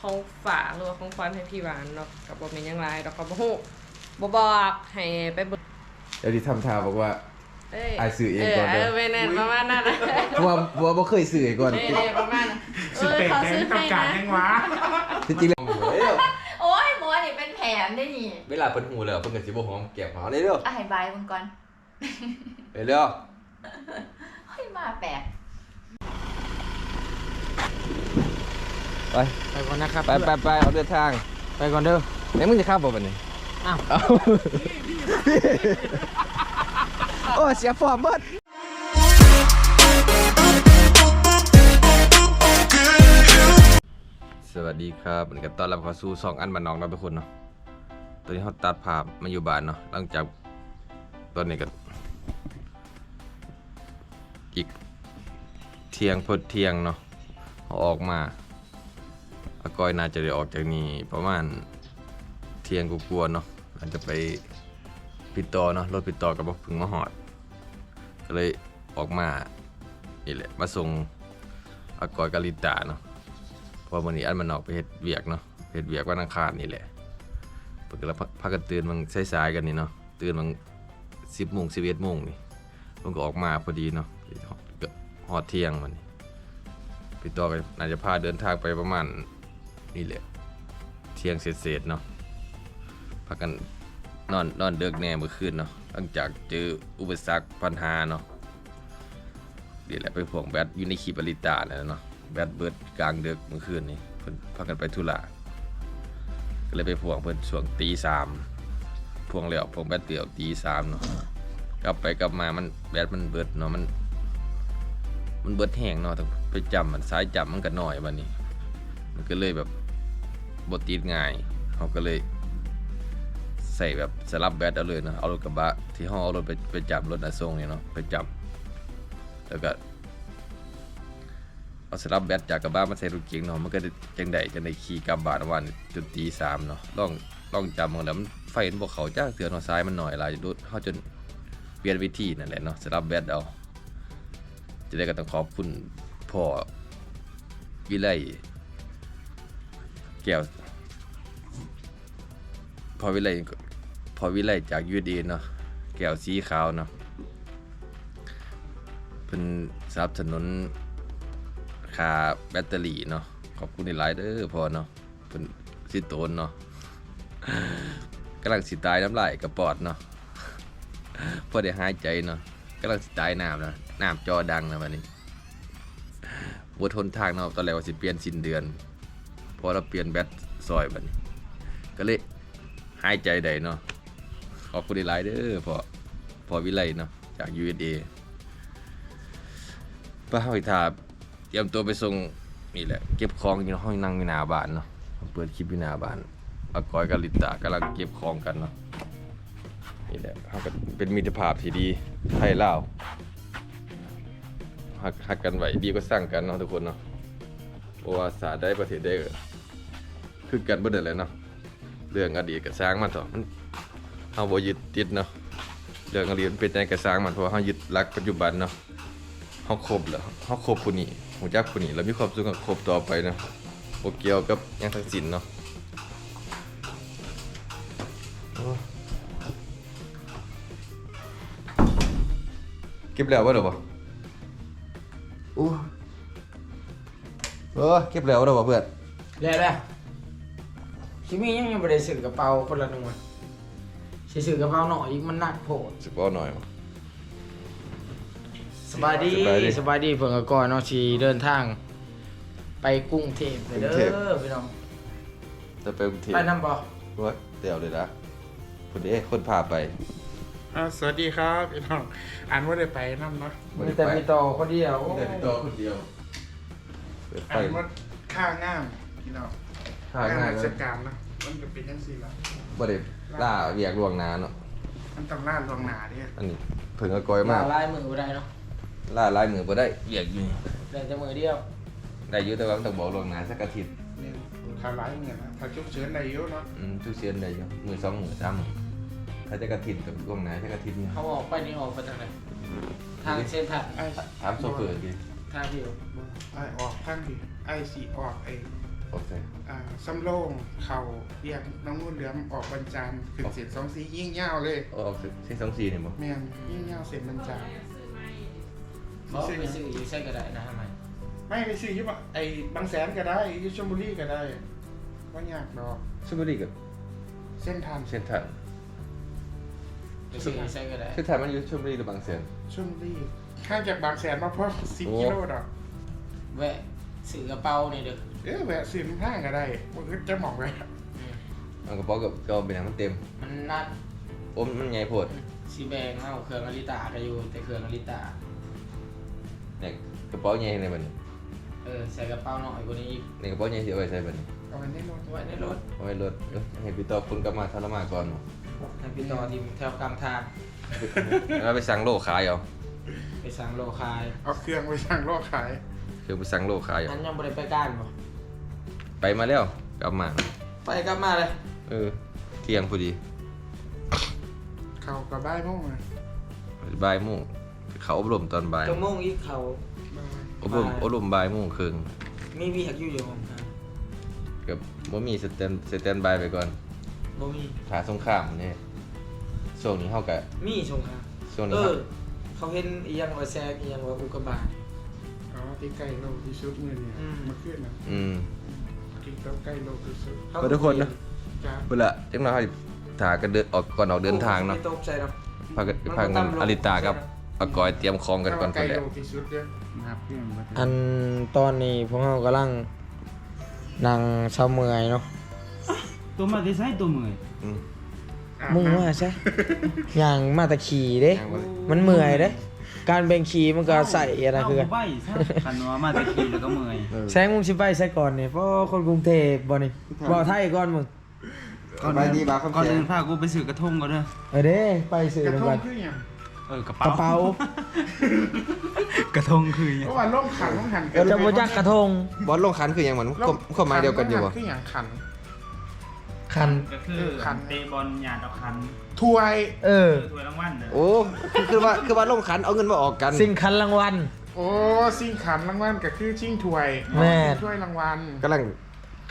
ของฝากหรือว่าของขวัญให้พี่หวานเนาะกับบ่เป็นหยังไงดอกก็บ่ฮู้บ่บอกให้ไปเบิ่งเดี๋ยวที่ทำท่าบอกว่า เอ้ยอ้ายซื้อเองก่อนเด้อเออแม่นประมาณนั้นเพราะว่าเพราะว่าบ่เคยซื้อให้ก่อนเอ้ยๆประมาณนั้นเอสิอเป็ดเขาแดซื้งอต้องให้การนะยังวะที่จริงแล้วโอ้ยหมอนี่เป็นแผนได้นี่เวลาเพิ่นหูแล้วเพิ่นก็สิบ่หอมแก้มหอมได้เด้ออะให้บายมึงก่อนไปเด้อเฮ้ยมาแปลก ไปไปก่อนนะครับไปไปไปเอาเดินทางไปก่อนเด้อไหนมึงจะข้ามบ่บัดนี้อ้าวเาโอ้เสียฟอร์มเบิดสวัสดีครับเหมือนกับตอนรับเข้าสู่สองอันบ้านน้องเราทุกคนเนาะตอนนี้เขาตัดภาพมาอยู่บ้านเนาะหลังจากตอนนี้ก็อีกเที่ยงพดเที่ยงเนาะเขาออกมา อากอยน่าจะได้ออกจากนี่ประมาณเที่ยงกลัวเนาะอาจจะไปปิดต่อเนาะรถปิดต่อกับบ่พึ่งมาหอด ก็เลยออกมานี่แหละมาส่งอากอยกาลิตาเนาะเพอวันนี้อันมันออกไปเฮ็ดเวียกเนาะเฮ็ดเวียกวันอังคารนี่แหละเพิ่นก็เลยพาพากันตื่นมันสายๆกันนี่เนาะตื่นมัน10โมง11โมงนี่เพิ่นก็ออกมาพอดีเนาะก็ฮอดเที่ยงมันพี่ต่อก็น่าจะพาเดินทางไปประมาณ นี่แหละ เที่ยงเศษๆเนาะพากันนอนนอนเดึกแน่เมื่อคืนเนาะหลังจากเจออุปสรรคปัญหาเนาะเดี๋ยวแหละไปพ่วงแบตอยู่ในขีปริตาเนี่ยเนาะแบตเบิดกลางเดึกเมื่อคืนนี้เพิ่นพากันไปธุระก็เลยไปพ่วงเพิ่นช่วงตีสามพ่วงแล้วพ่วงแบตเตี่ยวตีสามเนาะกลับไปกลับมามันแบตมันเบิดเนาะมัน มันเบิดแห้งเนาะต้องไปจำมันสายจำมันก็น้อยบัดนี้ มันก็เลยแบบบติดง่ายเขาก็เลยใส่แบบสลับแบตเอาเลยนะเอารถกระบะที่ห้องเอารถไปไปจับรถอาทรงเนี่ยเนาะไปจับแล้วก็เอาสลับแบตจากกระบะมาใส่รถเก๋งเนาะมันก็จังไดจังไดขี่กลับบ้านวันจนตีสามเนาะลองลองจำมันแล้วมันไฟมันบอกเขาจ้าเตือนเนาซ้ายมันหน่อยลายรถเขาจนเปลี่ยนวิธีนั่นแหละเนาะสลับแบตเอาจะได้ก็ต้องขอบคุณพ่อวิไล ก้ว พอวิไลพอวิไลจากยูดีเนาะแก้วสีขาวเนาะเป็นสนับสนุนคาแบตเตอรี่เนาะขอบคุณในไลน์เด้อพอเนาะเป็นสิโตนเนาะกำลังสิตายน้ำลายกระปอดเนาะพอได้หายใจเนาะกำลังสิตายน้ำนะน้ำจอดังนะวันนี้วัทนทางเนาะตอนแรกว่าสิเปลี่ยนสิ้นเดือน พอเราเปลี่ยนแบตซอยบัดนี้ ก็เลยหายใจได้เนาะขอบคุณหลายเด้อพอพอวิไลเนาะจาก USA ป้าหอยทาเตรียมตัวไปส่งนี่แหละ เก็บของอยู่ในห้องนั่งอยู่หน้าบ้านเนาะเปิดคลิปอยู่หน้าบ้านอากอยกับลิตากำลังเก็บของกันเนาะนี่แหละเขาก็เป็นมิตรภาพที่ดีไทยลาวหักหักกันไว้ดีก็สร้างกันเนาะทุกคนเนาะ ว่าศาสตร์ได้ประเทศได้คือกันบ่ได้เลยเนาะเรื่องอดีตก็สร้างมันต่อะมันเฮาบ่ยึดติดเนาะเรื่องอดีตมันเป็นจังไดก็สร้างมันเพราะเฮายึดหลักปัจจุบันเนาะเฮาครบแล้วเฮาครบผู้นี้ฮู้จักผู้นี้แล้วมีความสุขกับครบต่อไปเนาะบ่เกี่ยวกับหยังทั้งสิ้นเนาะเก็บแล้ววะเดี๋ยวบ่อู้ เออเก็บแล้ววะเดี๋ยวบ่เพื่อนแล้วแล้วคิมี่ยังยังไม่ได้ซื้อกระเป๋าคนละหนึ่งวันสิซื้อกระเป๋าหน่อยอีกมันหนักโผดสิบเอาหน่อยบ่สบายดีสบายดีสบายดีเพิ่งก็ก่อนเนาะสิเดินทาง ไปกรุงเทพเลยเด้กรุงเทพ อพี่น้องจะไปกรุงเทพไปนำบ่ว่าเดี๋ยวเลยนะคนนี้คนพาไป อ่าสวัสดีครับพี่น้องอ่านว่าได้ไปนั่นเนาะมีแต่มีต่อคนเดียวโอ้แต่พี่ต่อคนเดียว เปิดไฟอ่านว่าค่างามพี่น้องทางง่ายรานะชการเนาะมันจะเป็นยังสี่ละบ่ได้ล่าเวียกล่วงหน้าเนาะมันต้องล่าลวงหนาเนี่ยอันนี้เพิ่งก็กอยมามาลายมือบ่ได้เนาะล่าลายมือบ่ได้เวียกอยู่นี่ได้แต่มือเดียวได้อยู่แต่ว่ามันต้องบอกล่วงหน้าสักอาทิตย์เนี่ยข่าวร้ายเงินนะถ้าชุกเฉินได้เยอะเนาะอืมทุกเสียนได้อยู่มือสองมือสามมือถ้าจะกระทินกับล่วงหน้าสักอาทิตย์หนึงเขาออกไปนี่ออกไปทางไหนทางเส้นทางไอ้ถามโซเฟอร์ดิ ทางที่อยู่ไอ้ออกข้างดิไอ้สีออกไอ้โอเค อ่าซ้ำโล่งเข่าเรียงน้องนุ่นเหลือมออกบรรจันทร์ขึ้นเสียงสองสียิ่งยาวเลยออกเส้นสองสี่เนี่ยบ่แม่นยิ่งยาวเสร็จบรรจันทร์เขาไปซื้ออยู่ใช่ก็ได้นะทำไมไม่ไปซื้อที่ว่าไอ้บางแสนก็ได้อยูชลบุรีก็ได้ว่ายากดอกชลบุรีกับเส้นทางเส้นทางไปซื้ออยู่ใช่ก็ได้เส้นทางมันอยู่ชลบุรีหรือบางแสนชลบุรี ข้างจากบางแสนมาเพราะสิบโอ้ กิโลดอกแวะซื้อกระเป๋านี่เด้อเออแวะซื้อห้างก็ได้มันก็จะหมองไว้อืมเอากระเป๋ากับก็เป็นอย่างมันเต็มมันนัดโอ้มันใหญ่โพดสีแบงเอาเครื่องอลิตาก็อยู่ แต่เครื่องอลิตา เนี่ยกระเป๋าใหญ่ในบัดนี้เออ ใส่กระเป๋าหน่อยกว่านี้อีกในกระเป๋าใหญ่สิเอาไว้ใส่บัดนี้เอาไว้ในรถไว้ในรถเอาไว้รถเอ้ยให้พี่ต่อคุณกลับมาทรมานก่อนบ่ให้พี่ต่อทีมแถวกลางทาง แล้วไปสั่งโลขายเอาไป สั่งโลคายเอาเครื่องไปสั่งล่อขายคือไปสั่งโลขายเอานั้นยังบ่ได้ไปก้านบ่ไปมาแล้วกลับมา ไปกลับมาเลยเออ เที่ยงพอดีเขากับบ้ายมุ่งมาบ่ายโมงเขาอบรมตอนบ่ายจังโมงอีกเขา อบรมอบรมบ่ายโมงครึ่งมีวีหักอยู่อยู่ห้องทางกับบ่มีสแตนสแตนบายไปก่อนบ่มีหาสงครามนี่ช่วงนี้เฮาก็มีสงครามช่วงเอนี้อเฮา เขาเห็นอีหยังว่าแซกอีหยังว่าอุกกาบาต อ๋อที่ใกล้โลกที่สุดเงินเนี่ยอืม มาขึ้นนะอืมที่เขาใกล้โลกที่สุดเขาขอทุกคนนะ จ้าเวลาจังน้อยถ้ากันเดินออกก่อนออกเดินทางเนาะไม่ตกใจหรอก พากันพากันอลิตากับอากอยเตรียมของกันก่อนใกพุ่ล้นแหละโลกที่สุดเนี่ยนับเรื่องมาอันตอนนี้พวกเรากำลังนั่งเช้าเมื่อยเนาะตัวมาที่ใช้ตัวมืออืม มึงว่าใช่ อย่างมาแตะขี่เด้ย่างบ่มันเมื่อยเด้ การแบ่งขี่มันก็ใส่อะไรคือกันใบซะคันว่ามาตะกี้แล้วก็เมื่อยแซงมึงสิไปใส่ก่อนนี่เพราะคนกรุงเทพบ่นี่บ่ไทยก่อนมึงก่อนเดินก่อนเดินพากูไปซื้อกระทงก่อนเด้อเออเด้ไปซื้อกระนำทกังนคืออย่างเออกระกระเป๋าเป๋า กระทงคือหยัง เพราะว่าล่มขันล่มหันเออจะบ่จักกระทงบอลลงคันคือหยังเหมือนความความหมายเดียวกันอยู่บ่ คืออย่างขัน คัน ก็คือคัน เตะบอลหยาดเอาคันถวยเออ คือถ้วยรางวัลเด้อโอ้คือคือว่าคือว่าลงคันเอาเงินมาออกกันสิ่งคันรางวัล โอ้ซิ่งขันรางวัลก็คือชิงถวยแม่ชิงถ้วยรางวัลกำลัง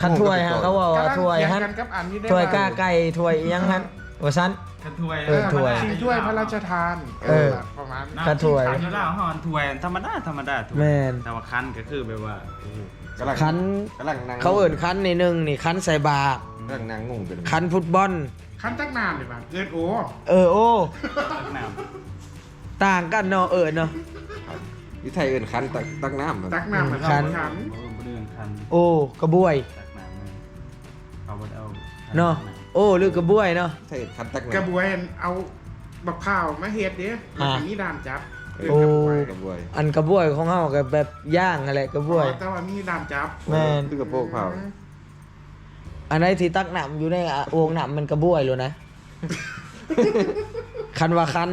คันถ้วยฮะเขาบอกว่าถ้วยกำลังฮัเถีนงกันกับอันนี้ได้ถ้วยบ้งก้าไก่ถ้วยอิหยังฮันว่าซั่นคันถ้วยเออถ้วยชิงถ้วยพระราชทานเออ ประมาณคันถ้วยคันอยู่แล้วฮอนถ้วยธรรมดาธรรมดาถ้วยแม่น แต่ว่าคันก็คือแบบว่า กำลังคัน กำลังนั่งเขาเอิ่นคันนี่หนึงนี่คันใส่บาตร กำลังนั่งงงเป็นคันฟุตบอลคันตั้งนานเลยป่ะเกินโอ้เออโอ้ตักน้ต่างกันเนาะเอิ้นเนาะอยู่ไทยเอิ้นคันตักตักน้ำมันตักน้ำเหมือนคัคันนขันำเออบ่เรื่องคันโอ้กระบวยตักน้ำเลยเขาบ่ได้เอาเนาะโอ้หรือกระบวยเนาะไทยเอิ้นคันตักกระน้ำบวยเอาบักข้าวมาเฮ็ดเด้อ่า อันนี้ดานจับเโอ้กระบวยกระบวยอันกระบวยของเฮาก็แบบย่างอะไรกระบวย แต่ว่ามีดานจับแม่น คือกระโปงเผา อันไหนที่ตักน้ำอยู่ในอะโอ่งน้ำมันกระบวยเลยนะ คันว่าคัน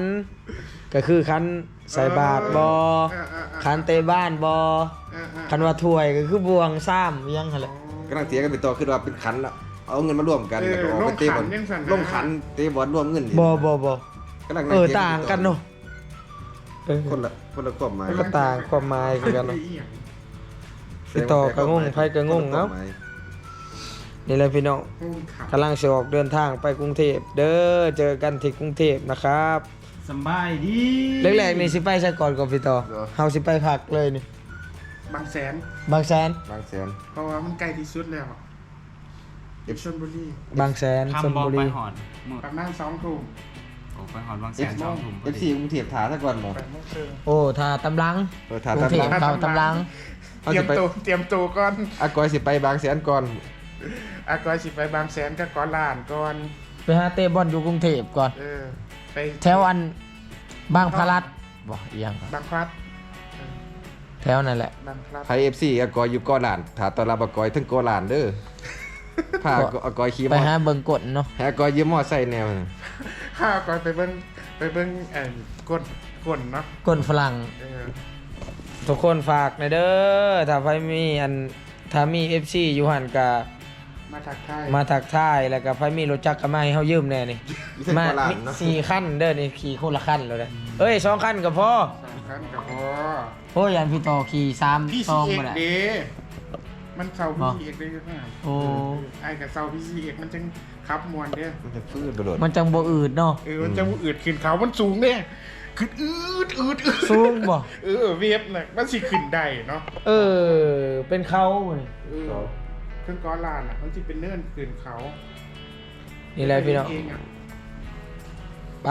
ก็คือคันใส่บาตรบอเออเออเออคันเตะบ้านบอเออเออคันว่าถ้วยก็คือบวงซ้ำอิหยังหั่นแหละกำลังเถียงกันไปต่อคือว่าเป็นคันละเอาเงินมารวมกันแล้วก็ออกไปเตะบอลลงขันเตะบอลรวมเงินบอบอบอกำลังเออต่างกันเนาะเออคนละคนละความหมายมันก็ต่างความหมายคือกันเนาะอีหยังพี่ต่อก็งงไผก็งงเอ้า นี่แหละพี่น้องงูขาวกำลังสิออกเดินทางไปกรุงเทพเด้อเจอกันที่กรุงเทพนะครับสำบายดีแรกๆนี่สิไปซะก่อนก่อนพี่ต่อเฮาสิไปพักเลยนี่บางแสน บางแสนบางแสนเพราะว่ามันใกล้ที่สุดแล้วชลบุรีบางแสนชลคำบอกบุไปรีหอดมื้อประมาณสองทุ่มออกไปหอดบางแสนสองทุ่มพเออฟดีซีกรุงเทพถาซะก่อนบ่แปดโมงครึ่งโอ้ถ้าตำลัง เออถากรุตางเทพมเข้าตำลังเขาเตรียสิมไป ตัวเตรียมตัวก่อนอากอยสิไปบางแสนก่อน อากอยสิไปบางแสนก็ก่อนลานก่อน ไปหาเตะบอลอยู่กรุงเทพก่อน เออ ไปแถวอันบางพลัดบ่อีหยังครับบางพลัดแถวนั่นแหละ บางพลัดไทย FC อากอยอยู่กอหลานถาตอนรับอากอยถึงกอหลานเด้อพาอากอยขี่มไปอหาเบิ่งกดเนาะให้อากอยยืมมอไซค์แนวน่ะข้าก่อนไปเบิ้งไปเบิ้งเอ่อก้นก้นเนาะกดฝรั่ง เออทุกคนฝากหน่อยเด้อถ้าใครมีอันถ้ามี FC อยู่หั่นก็ มาทักทายมาทักทายแล้วก็ใครมีรถจักรก็มาให้เฮายืมแน่นี่อยู่ถึงมากอหลานมีเนาะสี่คันเด้อนี่ขี่คนละคันเลยเด้อเอ้ยสองคันก็พอสามครั้งกับพอโอ้ยอันพี่ต่อขี่สามพี่ซซีองเอ็บ่กได้ เดย์มันเซาพีซีเอ็กได้ยังไงโอ้ ไอ้กับเซาพีซีเอ็กมันจังขับมวนเด้อมันจะฟื้นไปโดดมันจังบ่อืดเนาะเออมันจะอืดขึ้นเขามันสูงเนี่ยขึ้นอืดอืดอืดสูงบ่เออเวฟน่ะมันสิขึ้นได้เนาะเออเป็นเขานี่เออ เครื่องก้อนลานอะมันจะเป็นเนื่อนขึ้นเขานี่แหละพี่น้องเองอะไป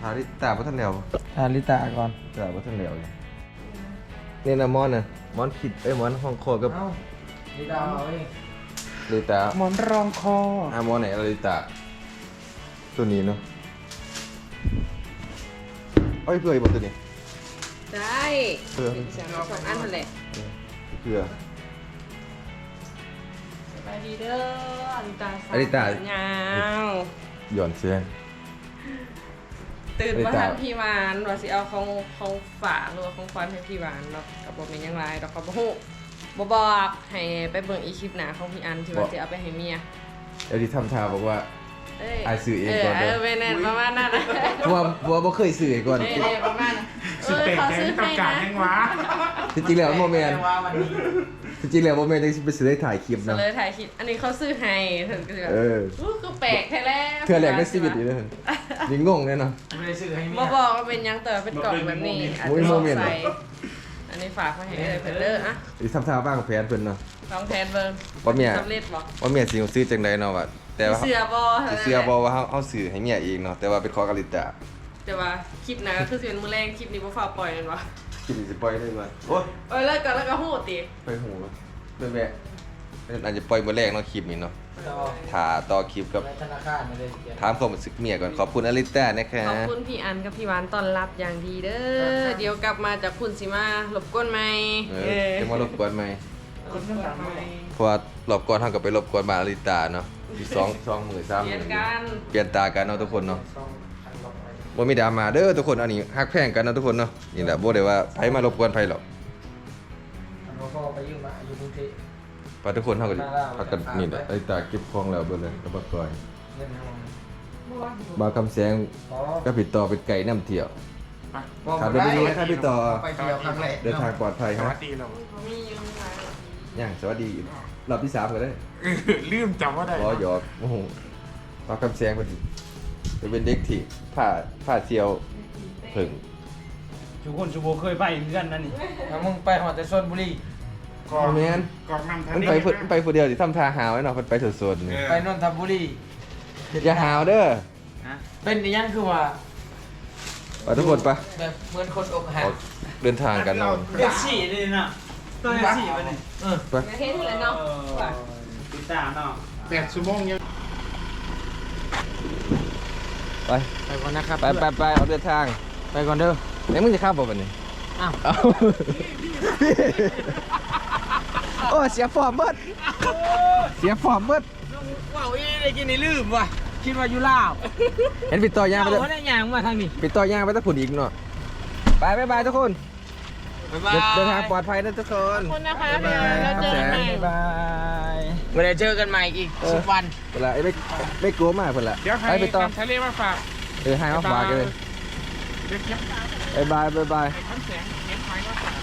หาดิตาบ่ทันแล้วทานลิตาก่อนตาบ่ทันแล้วเลยนี่นะมอนน่ะมอนคิดเอ้ยมอนห้องคอกับเอ้าลิตาเอาเองลิตาหมอนรองคออามอนไหนลิตาตัวนี้เนาะเอ้ยเพื่ออีกบ่ตัวนี้ได้เพื่อเสียงสองอันนั่นแหละเพื่อ สบายดีเด้ออลิตาสาวอลิตายาวหย่อนเสียง ตื่นอลิมาตาทานพี่หวานว่าสิเอาของของฝากหรือว่าของขวัญให้พี่หวานเนาะกับบ่เป็นหยังไงดอกก็บ่ฮู้บ่บอกให้ไปเบิ่งอีคลิปหน้าของพี่อันที่ว่าสิเอาไปให้เมียเดี๋ยวที่ทำท่าบอกว่า เอ้ยอะซื้อเองก่อนเอเด้ออเป็นแน่นประมาณนั้นนะเพราะว่าเพราะว่าบ่เคยซื้อก่อน เอ้ยเอ้ยประมาณนั้นสิเตะแกงต้องการยังวะ จริงๆแล้วโมเมนว่าวันนี้ จริงๆแล้วโมเมนจังสิไปซื้อได้ถ่ายคลิปเสนะลยถ่ายคลิปอันนี้เขาซื้อให้ถึงก็แบบเอออู้คือแปลกแท้แล้วเทื่อแรกในชีวิตอีกเด้อนี่งงแน่เนาะไม่ได้ซื้อให้เมีบ่บอกว่าเป็นหยังแต่ว่าเป็นกล่องแบบนี้อาจโอ้ยจะโมลองเมนต์ใส่อันนี้ฝากมาให้เลยเพิ่นเด้ออะอีทำท่าบ้างแผนเพิ่นเนาะ ลองแทนเบิ่งว่าเมีย สำเร็จบ่ว่าเมียสิซื้อจังไดเนาะว่าแต่ว่าเสือบ่สิเสื้อบ่ว่าเฮาเฮาซื้อให้เมียเองเนาะแต่ว่าเป็นของอลิตาแต่ว่าคลิปหน้าก็คือสิเป็นมื้อแรงคลิปนี้บ่ฟ้ากปล่อยแม่นบ่ค ลิปนี้สิปล่อยได้บ่โอ้ยเอ้ยแล้วก็แล้วก็ฮู้ติไปหูไปแวะอาจจะปล่อยมื้อแรกเนาะคลิปนี้เนาะต่อถ่าต่อคลิปกับธนาคารไม่ได้เขียนถามความรู้สึกเมียก่อนขอบคุณอลิตานะคะขอบคุณพี่อันกับพี่หวานต้อนรับอย่างดีเด้อ เดี๋ยวกลับมาจากคุณสิมารบกวนใหม่เออจะมารบกวนไหมรบกวนใหม่เพราะว่ารอบก่อนเท่ากับไปรบกวนบานอลิตาเนาะอีกสองสองหมื่นสามหเรียมื่นนกัน เปลี่ยนตากันเนาะทุกคนเนาะ สองพันกว่าไป บ่มีดราม่าเด้อทุกคนอันนี้ฮักแพงกันเนาะทุกคนเนาะนี่แหละบ่ได้ว่าไผมารบกวนไผหรอกอันว่าพ่อไปยืมมาอยู่กรุงเทพเพราะทุกคนเฮาก็พักกันนี่แหละอลิตาเก็บของแล้วเบิดเลยแล้วบ่ก่อยเงินห้องบาวคำแสงอ๋อก็ผิดต่อเป็นไก่น้ำเที่ยว บอกครับได้เดี๋ยวไปดูนะครับพี่ต่อ ไปเที่ยวครั้งแรกเดินทางปลอดภัยสครัวับสดีเราเขามีอยืมหลายย่างสวัสดีรอบที่สามก็ได้เออลืมจำว่าได้รอหยอกโอ้โหบาวคำแสงพอดี จะเป็นเด็กที่ผ้าผ้าเที่ยวถึงทุกคนชูโบเคยไปเหมือนกันนั่นนี่แล้วมึงไปหอดแต่ชนบุรีกองแม่นกองนำทางมันไปพุ่นมันไปผู้เดียวสิทำทาหาวไว้เนาะมันไปสดๆนี่ไปนนทบุรีอย่าหาวเด้อเป็นอีหยังคือว่าไปทุกคนไปแบบเหมือนคนอกหัอกอกเดินทางกันเนาะเด็กสี่เลยนะตัวเด็กสี่ไปเนี่ยเออไปไม่เห็นเลยเนาะว่าติดตามเนาะ แปดชั่วโมงยัง ไปไปก่อนนะครับไปไปไปออกเดินทางไปก่อนเด้อไหนมึงจะข้ามบ่วันนี้อ้าวเอ้าโอ้เสียฟอร์มเบิดเสียฟอร์มเบิดว้าวอีได้กินนี่ลืมว่ะคิดว่าอยู่ลาวเห็นปิดต่อย่างไปเอาแล้วได้ยังมาทางนี้ปิดต่อย่างไปตะผุนอีกเนาะไปบ๊ายบายทุกคน บ๊ายบายเดินเดินทางปลอดภัยนะทุกคนขอบคุณนะคะบ๊ายพี่บายอันแล้วเจอกันใหม่ บ๊ายบายไม่ได้เจอกันใหม่อีกเออสิบวันเวลาไอ้ไม่ไม่กลัวมากเพิ่นละเดี๋ยวให้ไปไปต่อน้ำทะเลมาฝากเออให้มาฝากกันเลยเดี๋ยวเก็บบ๊ายบายบ๊ายบายไอ้คอนแสงเก็บไม้มาฝาก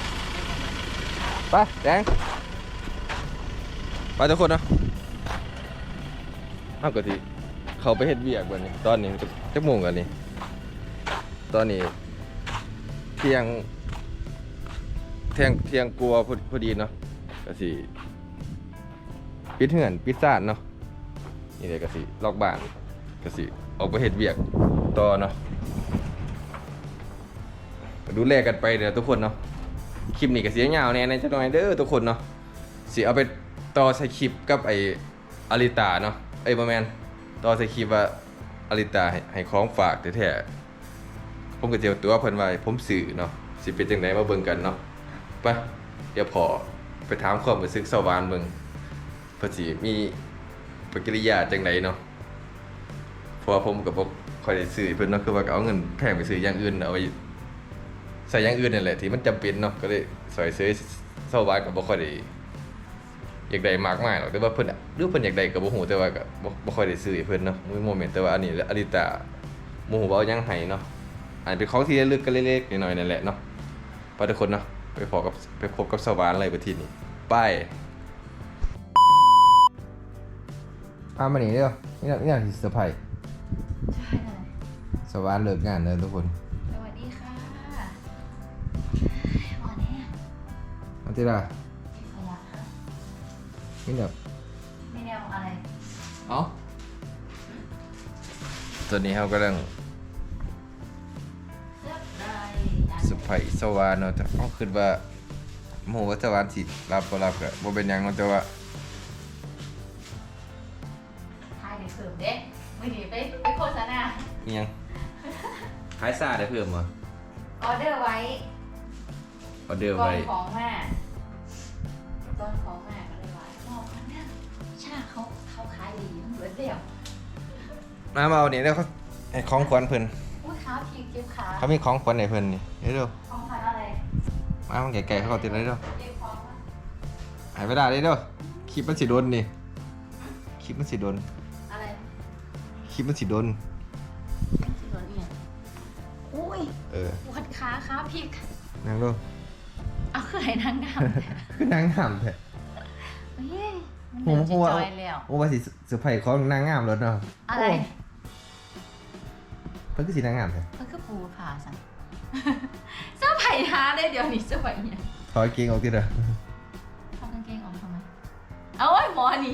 ไปแดงไปทุกคนเนาะเอากะทิเขาไปเฮ็ดเวียกบัดนี้ ตอนนี้จักโมงกันนี่ ตอนนี้เที่ยง เที่ยงเที่ยงกลัวาพอพอดีเนาะกะสิปิดเหือนปิดซ่านเนาะนี่เลยกะสิล็อกบ้านกะสิออกไปเฮ็ดเวียกต่อเนาะก็ดูแลกันไปเด้อทุกคนเนาะคลิปนี้ก็เสียงยาวแน่ในจักหน่อยเด้อทุกคนเนาะสิเอาไปต่อใส่คลิปกับไออาริตาเนาะไอ้ยบ่แมนต่อใส่คลิปว่าอาริตาให้ให้ของฝากแท้ๆผมก็เจียวตัวเพิ่นไว้ผมสื่อเนาะสิเป็นจังไดมาเบิ่งกันเนาะ ไปเดี๋ยวพอไปถามความรู้สึกสวานเบิ่งเพิ่นสิมีปกิริยาจังไดเนาะเพราะว่าผมก็บ่ค่อยได้ซื้อเพิ่นเนาะคือว่าเอาเงินแพงไปซื้ออย่างอื่นเอาไว้ใส่อย่างอื่นนั่นแหละที่มันจำเป็นเนาะก็เลยสอยซื้อเศร้าบ้านกับบ่ค่อยได้อยากได้มากมายหรอกแต่ว่าเพิ่นอะหรือเพิ่นอยากได้ก็บ่ฮู้แต่ว่าก็บ่บ่ค่อยได้ซื้อเพิ่นเนาะมีโมเมนต์แต่ว่าอันนี้อลิตาบ่ฮู้ว่าเอายังให้เนาะอันเป็นของที่ระลึกกันเล็กๆน้อยๆนั่นแหละเนาะไปทุกคนเนาะ ไปพอกับไปพบกับสวรรค์อะไรประเทศนี้ไปมามานี่เร็วนี่น่ะนี่น่ะสิเซอร์ไพรส์ใช่เลยสวัสดีเลิกงานเลยทุกคนสวัสดีค่ะวันนี้มาที่ละขยะนี่แบบไม่แนวอะไร เอ้าตอนนี้เขากำลัง ไพรส์สวรรค์เนาะแต่เขาคิดว่าโมโหว่าสวรรค์สิรับบ่รับก็บ่เป็นหยังเนาะแต่ว่าทายเด็กเสริมเด็กไม่ดีไปไปโฆษณาอิหยังขายซ่าได้เพิ่มบ่ออเดอร์ไว้ออเดอร์ก่อไว้นของมาก่อนของมาก็เลยว่าบอกกันเนี่ยชาเขาเขาขายดีมันเหมือนเดียวมามาเอานี่แล้วเขาให้ของขวัญเพิ่นอุ้ยขาพี กเจ็บขาเขามีของขวัญให้เพิ่นนี่เร็วของขวัญอะไรๆมามันไกลๆเขาก็ติดเลยเร็วเจ็บของวะหายไปได้เลยเร็วคลิปมันสิโดนนี่คลิปมันสิโดนอะไรคลิปมันสิโดนที่โดนเนี่ยอุ้ยเออปวดขาขาพีกนั่งลงเอาเคยนั่งดคือนั่งห้ามแท้ำเฮ้ยมันผมเดินผมว่าจอยแล้วโอ้ว่าสิเซอร์ไพรส์ของนางงามแล้วเนาะอะไร เพิ่นคือสินางงามแท้มันคือปูผ่าสันเสื้อไผ่ท้าได้เดี๋ยวนี้เสื้อไผ่เนี่ยถอยเกงออกติเด้อทำกางเกงออกทำไมเอาไว้ยหมอนี่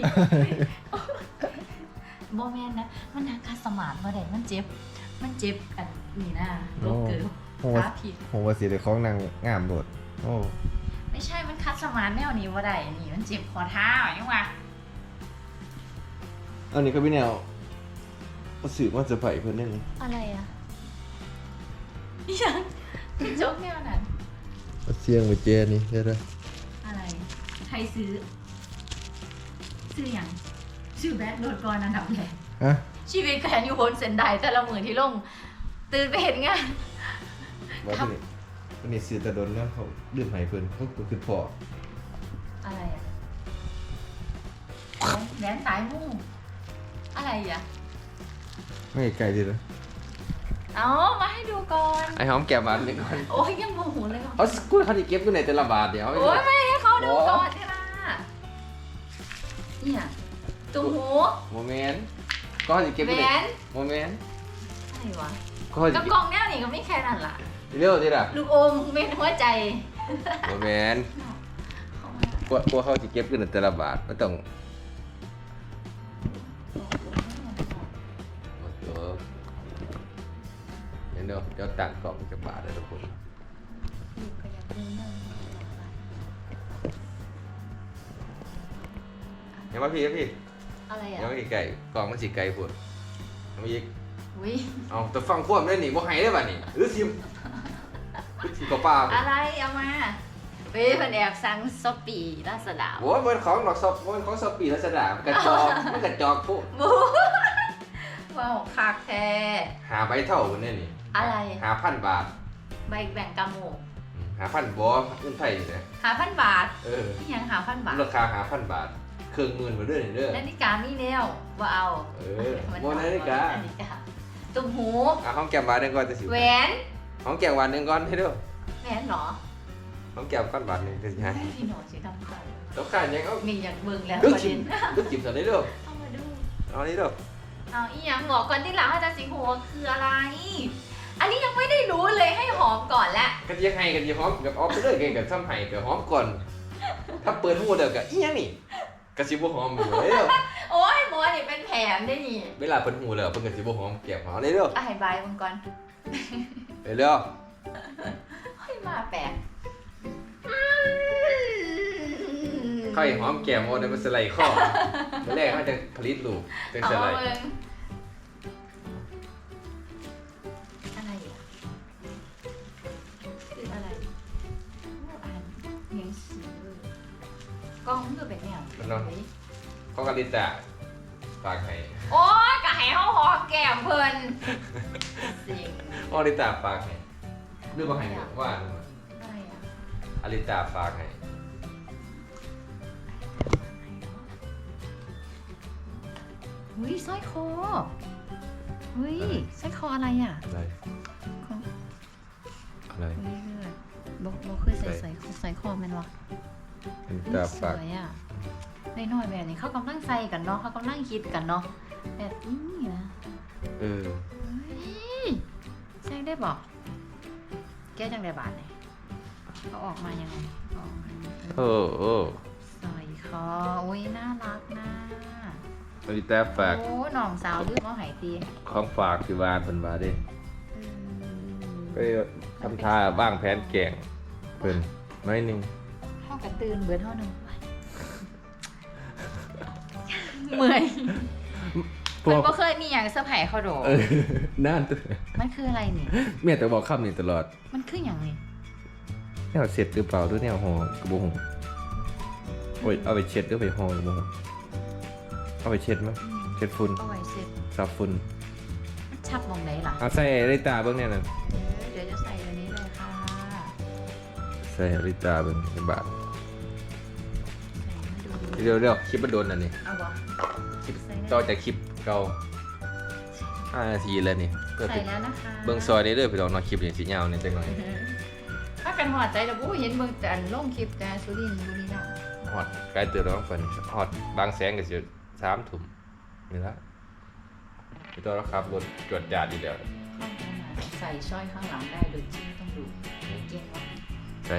โบแมนนะ มันนางคัดสมาร์ทมาได้มันเจ็บ มันเจ็บกันนี่นะโรคเกิดโอ้ว่าขาผิด โหว่าสิได้ของนางงามโดดโอ้ไม่ใช่ มันคัดสมาร์ทแนวนี้ว่าได้อันนี่มันเจ็บคอเท้าอย่างวะ อันนี้ก็พี่แนว เอาสื่อมาเซอร์ไพรส์เพิ่นได้นี่อะไรอะยังคือโจ๊กแนวนั้นเอาเสียงไปเจนี่เด้ออะไร ใครซื้อ ซื้ออย่างซื้อแบดโดดก่อนอันดับแรกฮะชีวิตแกนอยู่บนเส้นได้แต่ละมือที่ลง ตื่นไปเห็นงานว่าครับเพิ่นนี่เพิ่นนี่ซื้อแต่โดนแล้วเขาลืมให้เพิ่นเขาก็คือพ่ออะไรอะแดนตายมู่อะไรอะ ไม่ไกลดิเด้อเอามาให้ดูก่อน ไอ้หอมแก้มบาทนี่ก่อนโอ้ยยังโมโหเลยว่ะเขากูเขาสิเก็บอยู่ในแต่ละบาทเดี๋ยวโอ้ยไม่ให้เขาดูก่อนใช่ไหมเนี่ยตุ้มหูโมเมนต์ก็เขาสิเก็บอแหวยู่ในนโมเมนต์อะไรวะก็เขาสิกับเก็กบล่องแนวนี้ก็ไม่แค่นั้นล่ะ เร็วดิล่ะลูกอมเม็ดหัวใจโมเมนต์เข้ามากลัวกลัวเขาสิเก็บอยู่ในแต่ละบาทไม่ต้อง เดี๋ยวเดี๋ยวเดี๋ยวตัดกล่องจะบาทเลยทุกคนอยู่ก็อยากดูเรื่องยังมาพี่ยังพี่อะไรยังอะมาไก่กล่องมันสิไก่พุ่นยังมาอีกอุ้ยเอาแต่ฟังควบได้หนิบ่ให้ได้ป่ะนี่หรือซิมหรือสิกว่าป้าพุ่นอะไรเอามาเว้ยเพิ่นแอบสั่งซอปปี้ลาซาด้าโอ้ยมันของดอกซอฟมันของซอฟปีรัชดามันกระจอกมันกระจอกพวกบูว้าวคักแท้หาใบเท่าคนนี้นี่ อะไร หาพันบาทใบแบ่งกำมูกอืมหาพันบอเงินไทยนี่นะหาพันบาทเออนี่ยังหาพันบาท ราคาหาพันบาท เครื่องหมื่นมาด้วยนี่เด้อนาฬิกามีแนวว่าเอา เออโมนาฬิกานาฬิกาตุ้มหูอะห้องแก้มบาทหนึงก่อนจะสิแหวนห้องแก้มบาทหนึงก่อนให้เด้อแหวนเหรอห้องแก้มก้อนบาทหนึงจะสิให้พี่หนูสีดำขาวต้องการยังเอามีอยากเบิ่งแล้วลูกประจิเด็บนลูกจิบใส่ได้เด้อเอามาดูเอานี่เด้อเอาอีหยังบอกก่อนที่หลังอาจารย์สิงห์หัวคืออะไร อันนี้ยังไม่ได้รู้เลยให้หอมก่อนละกะจะให้กะจะหอมกับออฟไปเลยกันกับซ้ำให้กับหอมก่อน ถ้าเปิดหัวเด้อก็อีหยังนี่กะสิบ่หอมอยู่เด้อโอ้ยหมอนี่เป็นแผนได้นี่เวลาเปิดหูแล้วเพิ่นก็สิบ่หอมแก้มหอมได้เด้ออะให้บายมึงก่อนไปเร็วเฮ้ยมาแปลกเขาให้หอมแก้มเอาในมันสไลด์ข้อเมื่อแรกเขาจะผลิตลูกเป็นเอาสไลด์เบิ่งอะไเป็นแนวมันเนาะเขากะลิตาฝากให้โอ้ยกะให้เขาหอมแก้มเพิ่นสิ่งออลิตาฝากให้หรือว่าให้ว่าอะไรอะอลิตาฝากให้เฮ้ยสร้อยคอเฮ้ยสร้อยคออะไรอะอะไรของอะไรเฮ้ยเลือดบอกบอกเคยใส่ใส่ใส่คอแมันวะอลิเฮ้ยตาสฝากวยอะในน้อยๆแบบนี้เขากำลังใส่กันเนาะเขากำลังคิดกันเนาะแบบนี้นะเออเฮ้ยใส่ได้บอกแก้จังไดบาทเนี่ยเขาออกมายังไงออกมาโอ้โอ้สอยคออุ้ยน่ารักนะนาฬิตาฝากโอ้หน่องสาวเลือกมาหายตีของฝากที่บ้านเพิ่นว่าเด้ไปทำท่าบ้างแผนแกล้งเพิ่นน้อยหนึงเท่ากับตื่นเบิดเท่าหนึ่ง เมื่อยพมันวกก็เคยมีอย่างเซอร์ไพรส์เขาโดเออนั่นตัวมันคืออะไรนี่แม่แต่บอกคำนี้ตลอด มันคืออย่างนี้แนวเสร็จหรือเปล่าหรือแนวห่อกระบุงโอ้ยเอาไปเช็ดหรือไปห่อกระบุงเอาไปเช็ดมั้ยเช็ดฝุ่นเอาไว้เสร็จซับฝุ่นมันชับมองไหนล่ะ เอาใส่อริตาเบิ่งแน่น่ะเดี๋ยวจะใส่ตัวนี้เลยค่ะ ใส่อริตาเบิ่งเป็นบาทใส่มาดูเดี๋ยวเดี๋ยวคลิปมันโดนอันนี้เอาวะ คลิปใส่ได้ต่อจากคลิปเก่า5นาทีแล้วนี่เพื่อใส่เป็นแล้วนะคะเบิ่งซอยนี้เด้อพี่น้องเนาะคลิปนี้สิยาวนี่จังหน่อยถ้ากันหอดใจแล้วบู้เห็นเบิ่งแต่อันลงคลิปแต่สุรินทร์บุรีรัมย์ฮอดใกล้เตือนแล้วเพิ่นฮอดบางแสงก็สิ3ทุ่มนี่ละพี่ตัวเราขับรถจวดจาดอยู่แล้วเข้าไปหาใส่สร้อยข้างหลังได้โดยที่ไม่ต้องดูเก่งวะใช่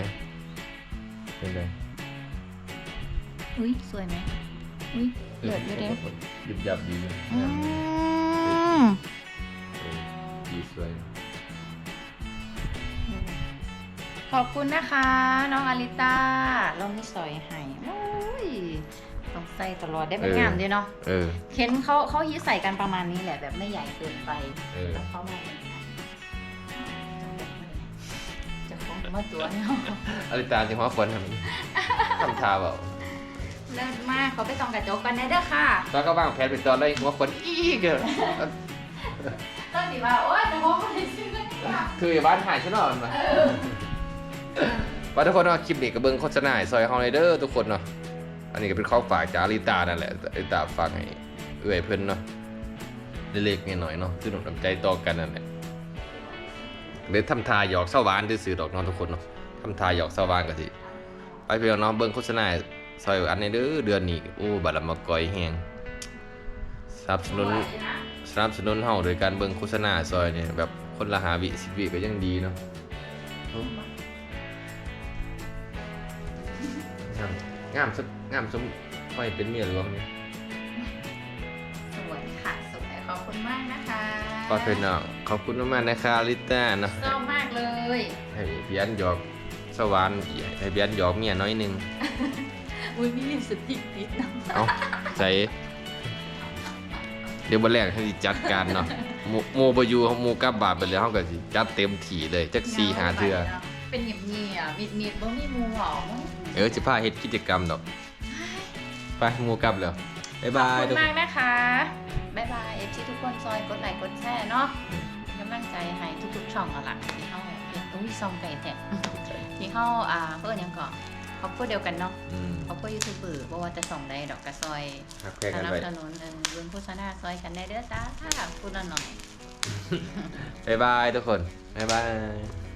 เป็นไง อุ้ยสวยไหม อุ้ยเลิศอยู่เด้ยิบยับดีอยู่อืมเออดีสวยขอบคุณนะคะ น้องอลิตาเราไม่สอยให้โอ้ยต้องใส่ตลอดได้เป็นงามดีเนาะเออเห็นเขาเขาฮิตใส่กันประมาณนี้แหละแบบไม่ใหญ่เกินไปเออแล้วเขามาเป็นไงจะคงมาตัวเนาะอลิตาสิหัวคนทำทำทาเปล่า เลิศมากเขาไปส่องกระจกกันได้เด้อค่ะ แล้วก็วางแผนเป็นตอนแรกหัวคนอีกเด้อต้นสีว่าโอ๊ยจะมองไม่ซื้อเลยค่ะคืออย่าบ้านหายซะหน่อยมาว่าทุกคนเนาะคลิปนี้ก็เบิ่งโฆษณาให้ซอยเฮาเลยเด้อทุกคนเนาะอันนี้ก็เป็นข้อฝากจากอลิตานั่นแหละอลิตาฝากให้เอื้อยเพิ่นเนาะเล็กๆน้อยๆเนาะคือหนุนน้ำใจต่อกันนั่นแหละเลยทำทาหยอกเสาหวานซื่อๆดอกเนาะทุกคนเนาะทำทาหยอกเสาหวานก็สิไปเพียงเนาะเบิ่งโฆษณา ซอยอันนี้เด้อเดือนนี้โอ้บัดละมากอยแฮงสนับสนุนสนับสนุนเฮาโดยการเบิ่งโฆษณาซอยเนี่ยแบบคนละหาวิสิบวิก็ยังดีเนาะงามงามสุดงามสมค่อยเป็นเมียหลวงนี่สวยค่ะสวยขอบคุณมากนะคะก็เป็นน้องขอบคุณมากๆนะคะลิต้าเนาะชอบมากเลยให้เพียนหยอกสวรรค์ให้เพียนหยอกเมียน้อยหนึง อุ้ยมีลิปสติกติดนะเอ้าใส่เดี๋ยววันแรกให้สิจัดการเนาะหมู่หมู่บ่อยู่หมู่กลับบาดไปแล้วเฮาก็สิจัดเต็มที่เลยจัก4 5เทื่อเป็นเงียบเงียบมิดมิดๆบ่มีหมูหรอมั้งเออสิพาเฮ็ดกิจกรรมดอกไปหมู่กลับแล้วบ๊ายขอบบายคุทุณกคมานกนะคะบ๊ายบายเอฟซีทุกคนซอยกดไลค์กดแชร์เนาะกำลังใจให้ทุกๆช่องเอาล่ะที่เข้าเห็นอุ้ยซองไก่แท้ที่เข้าอ่าเพื่อนยังก่อน ครอบครัวเดียวกันเนาะอืมครอบครัวยูทูบเบอร์บ่ว่าจะส่องใดดอกกระซอยหักแค่สกันนับไว้สนุนเงินเบิ่งโฆษณาซอยกันได้เด้อจ้าพูดละหน่อย บ๊ายบายทุกคนบ๊ายบาย